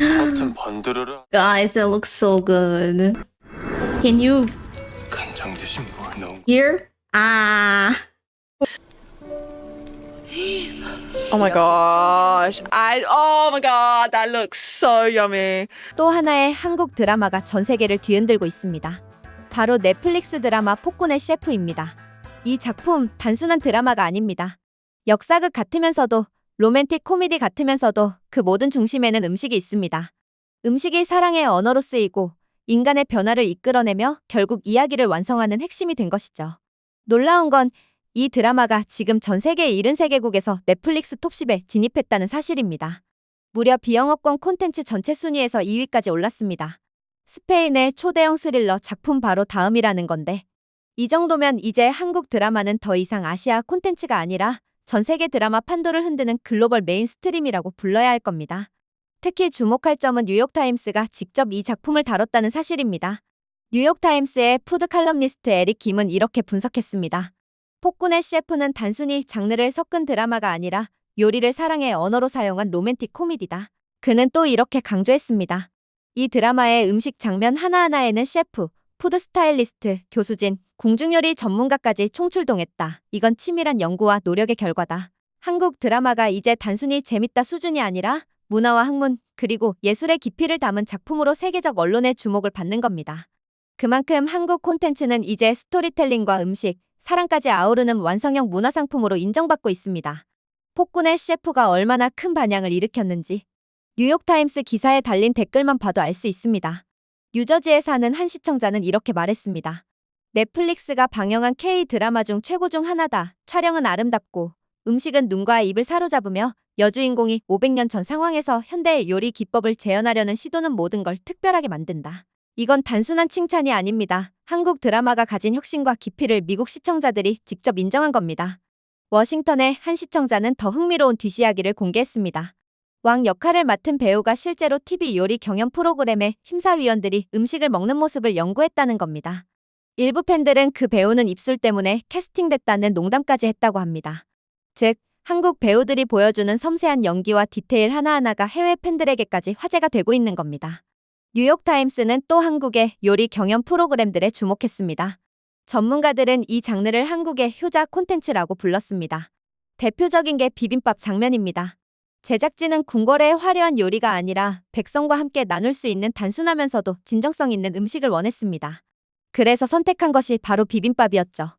버튼 번들어라. Guys, that looks so good. Can you 간장 대신 뭘 넣은 hear? Ah. Oh my gosh. I oh my god, that looks so yummy. 또 하나의 한국 드라마가 전 세계를 뒤흔들고 있습니다. 바로 넷플릭스 드라마 폭군의 셰프입니다. 이 작품 단순한 드라마가 아닙니다. 역사극 같으면서도 로맨틱 코미디 같으면서도 그 모든 중심에는 음식이 있습니다. 음식이 사랑의 언어로 쓰이고 인간의 변화를 이끌어내며 결국 이야기를 완성하는 핵심이 된 것이죠. 놀라운 건 이 드라마가 지금 전 세계 73개국에서 넷플릭스 톱10에 진입했다는 사실입니다. 무려 비영업권 콘텐츠 전체 순위에서 2위까지 올랐습니다. 스페인의 초대형 스릴러 작품 바로 다음이라는 건데 이 정도면 이제 한국 드라마는 더 이상 아시아 콘텐츠가 아니라 전 세계 드라마 판도를 흔드는 글로벌 메인스트림이라고 불러야 할 겁니다. 특히 주목할 점은 뉴욕타임스가 직접 이 작품을 다뤘다는 사실입니다. 뉴욕타임스의 푸드 칼럼니스트 에릭 김은 이렇게 분석했습니다. 폭군의 셰프는 단순히 장르를 섞은 드라마가 아니라 요리를 사랑의 언어로 사용한 로맨틱 코미디다. 그는 또 이렇게 강조했습니다. 이 드라마의 음식 장면 하나하나에는 셰프, 푸드 스타일리스트, 교수진, 궁중요리 전문가까지 총출동했다. 이건 치밀한 연구와 노력의 결과다. 한국 드라마가 이제 단순히 재밌다 수준이 아니라 문화와 학문, 그리고 예술의 깊이를 담은 작품으로 세계적 언론의 주목을 받는 겁니다. 그만큼 한국 콘텐츠는 이제 스토리텔링과 음식, 사랑까지 아우르는 완성형 문화상품으로 인정받고 있습니다. 폭군의 셰프가 얼마나 큰 반향을 일으켰는지 뉴욕타임스 기사에 달린 댓글만 봐도 알 수 있습니다. 뉴저지에 사는 한 시청자는 이렇게 말했습니다. 넷플릭스가 방영한 K 드라마 중 최고 중 하나다. 촬영은 아름답고 음식은 눈과 입을 사로잡으며 여주인공이 500년 전 상황에서 현대의 요리 기법을 재현하려는 시도는 모든 걸 특별하게 만든다. 이건 단순한 칭찬이 아닙니다. 한국 드라마가 가진 혁신과 깊이를 미국 시청자들이 직접 인정한 겁니다. 워싱턴의 한 시청자는 더 흥미로운 뒷이야기를 공개했습니다. 왕 역할을 맡은 배우가 실제로 TV 요리 경연 프로그램에 심사위원들이 음식을 먹는 모습을 연구했다는 겁니다. 일부 팬들은 그 배우는 입술 때문에 캐스팅됐다는 농담까지 했다고 합니다. 즉, 한국 배우들이 보여주는 섬세한 연기와 디테일 하나하나가 해외 팬들에게까지 화제가 되고 있는 겁니다. 뉴욕타임스는 또 한국의 요리 경연 프로그램들에 주목했습니다. 전문가들은 이 장르를 한국의 효자 콘텐츠라고 불렀습니다. 대표적인 게 비빔밥 장면입니다. 제작진은 궁궐의 화려한 요리가 아니라 백성과 함께 나눌 수 있는 단순하면서도 진정성 있는 음식을 원했습니다. 그래서 선택한 것이 바로 비빔밥이었죠.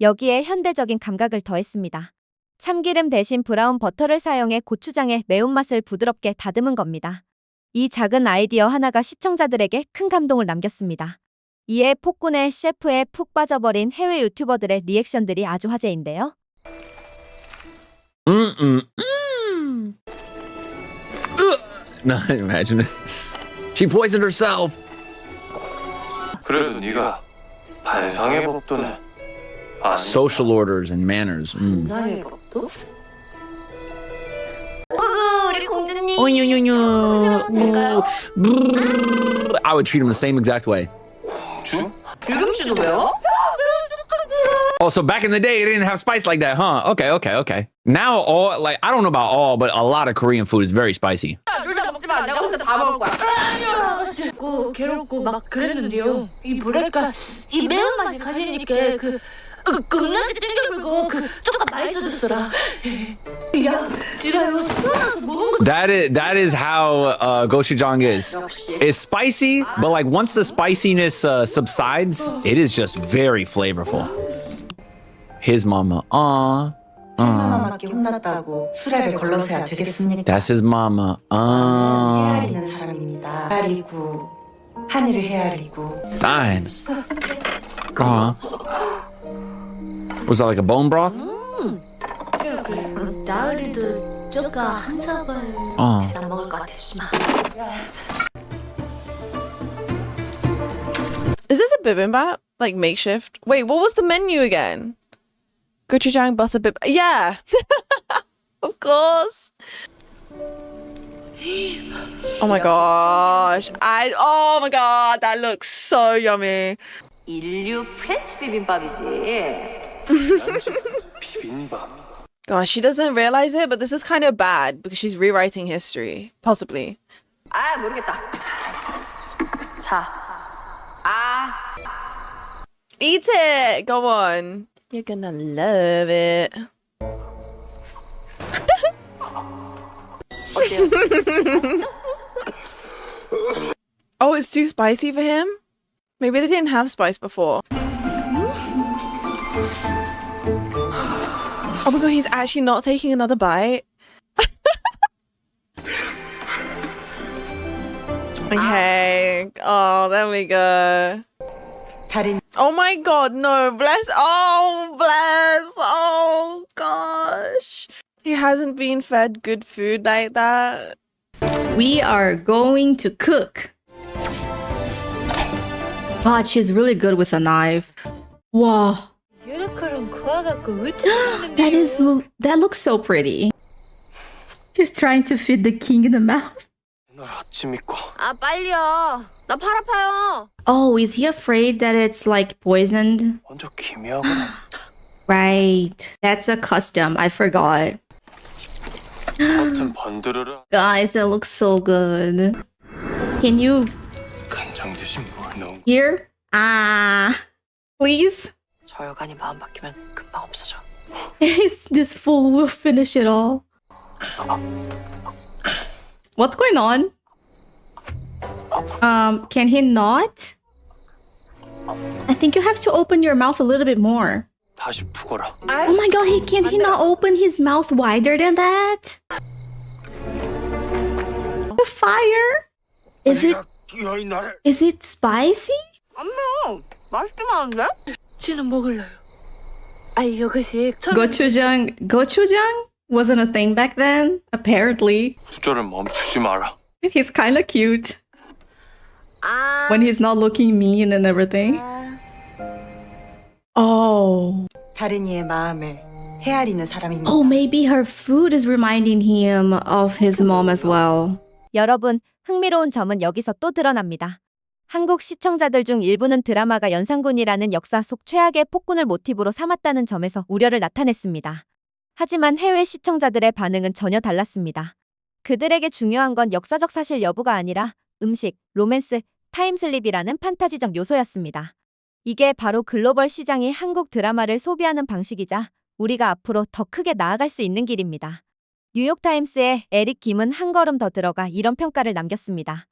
여기에 현대적인 감각을 더했습니다. 참기름 대신 브라운 버터를 사용해 고추장의 매운맛을 부드럽게 다듬은 겁니다. 이 작은 아이디어 하나가 시청자들에게 큰 감동을 남겼습니다. 이에 폭군의 셰프에 푹 빠져버린 해외 유튜버들의 리액션들이 아주 화제인데요. Mm mm mm. Imagine. She poisoned herself. 그래도 네가 반상의 법도는 안 Social orders and manners. Mm. 이상의 법도? 우리 공주님. 될까요? Brrr. I would treat him the same exact way. 주? 유금 씨도 왜요? Oh, so back in the day, they didn't have spice like that, huh? Okay, okay, okay. Now, all like I don't know about all, but a lot of Korean food is very spicy. 둘다 먹지 마. 내가 혼자 다 먹을 거야. 아쉽고 괴롭고 막 그랬는데요. 이 뭐랄까 이 매운맛이 가지니까 그 그, 겁나게 땡겨불고 그 조금 맛있어졌어라. 야, 지라요. 태어나서 먹은 거 That is that is how uh, gochujang is. It's spicy, but like once the spiciness uh, subsides, it is just very flavorful. His mama, uh, uh, 하나밖에 혼났다고 수레를 걸러서야 되겠습니까? that's his mama, uh. 헤아리는 사람입니다. 헤아리고 하늘을 헤아리고 Fine. Uh. Was that like a bone broth? 나으리도 쪼까 한 사발 어. 대상 먹을 것 같아 주마. Is this a bibimbap? Like makeshift? Wait, what was the menu again? Gochujang butter bib. Yeah, of course. Oh my gosh! I oh my god, that looks so yummy. 인류 프렌치 비빔밥이지. 비빔밥. Gosh, she doesn't realize it, but this is kind of bad because she's rewriting history, possibly. 아 모르겠다. 자, 아 Eat it. Go on. You're gonna love it. oh, it's too spicy for him? Maybe they didn't have spice before. Oh my god, he's actually not taking another bite. okay. Oh, there we go. Oh my god, no. Bless. Oh, bless. Oh, gosh. He hasn't been fed good food like that. We are going to cook. God, she's really good with a knife. Wow. that is that looks so pretty. She's trying to feed the king in the mouth. 널 어찌 믿고 아 빨리요. 나 팔 아파요. Oh, is he afraid that it's like poisoned? 먼저 기미하거나 Right. That's a custom. I forgot. 버튼 번드르르 Guys, that looks so good. Can you 간장 대신 뭘 넣은 hear? Ah, please. 저 여간이 마음 바뀌면 금방 없어져. this fool will finish it all. What's going on? Um, can he not? I think you have to open your mouth a little bit more. 다시 푸거라 Oh my god, he can he not open his mouth wider than that? The fire? Is it 여이 나를 is it spicy? 안 매워. 맛있게 많은데? 쥐는 먹을래요. 아 이것이 천 Gochujang gochujang Wasn't a thing back then, apparently. 구조를 멈추지 마라 He's kind of cute 아. when he's not looking mean and everything. Oh. 다른 이의 마음을 헤아리는 사람입니다. Oh, maybe her food is reminding him of his mom as well. 여러분, 흥미로운 점은 여기서 또 드러납니다. 한국 시청자들 중 일부는 드라마가 연산군이라는 역사 속 최악의 폭군을 모티브로 삼았다는 점에서 우려를 나타냈습니다. 하지만 해외 시청자들의 반응은 전혀 달랐습니다. 그들에게 중요한 건 역사적 사실 여부가 아니라 음식, 로맨스, 타임슬립이라는 판타지적 요소였습니다. 이게 바로 글로벌 시장이 한국 드라마를 소비하는 방식이자 우리가 앞으로 더 크게 나아갈 수 있는 길입니다. 뉴욕타임스의 에릭 김은 한 걸음 더 들어가 이런 평가를 남겼습니다.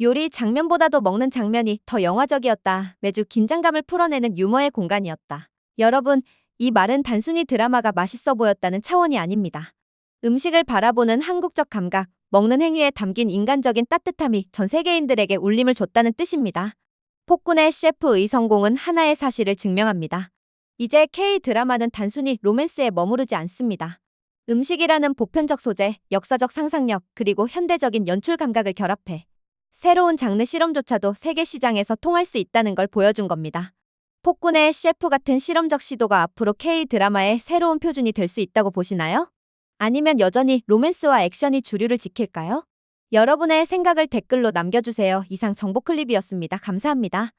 요리 장면보다도 먹는 장면이 더 영화적이었다. 매주 긴장감을 풀어내는 유머의 공간이었다. 여러분, 이 말은 단순히 드라마가 맛있어 보였다는 차원이 아닙니다. 음식을 바라보는 한국적 감각, 먹는 행위에 담긴 인간적인 따뜻함이 전 세계인들에게 울림을 줬다는 뜻입니다. 폭군의 셰프의 성공은 하나의 사실을 증명합니다. 이제 K 드라마는 단순히 로맨스에 머무르지 않습니다. 음식이라는 보편적 소재, 역사적 상상력, 그리고 현대적인 연출 감각을 결합해 새로운 장르 실험조차도 세계 시장에서 통할 수 있다는 걸 보여준 겁니다. 폭군의 셰프 같은 실험적 시도가 앞으로 K 드라마의 새로운 표준이 될 수 있다고 보시나요? 아니면 여전히 로맨스와 액션이 주류를 지킬까요? 여러분의 생각을 댓글로 남겨주세요. 이상 정보 클립이었습니다. 감사합니다.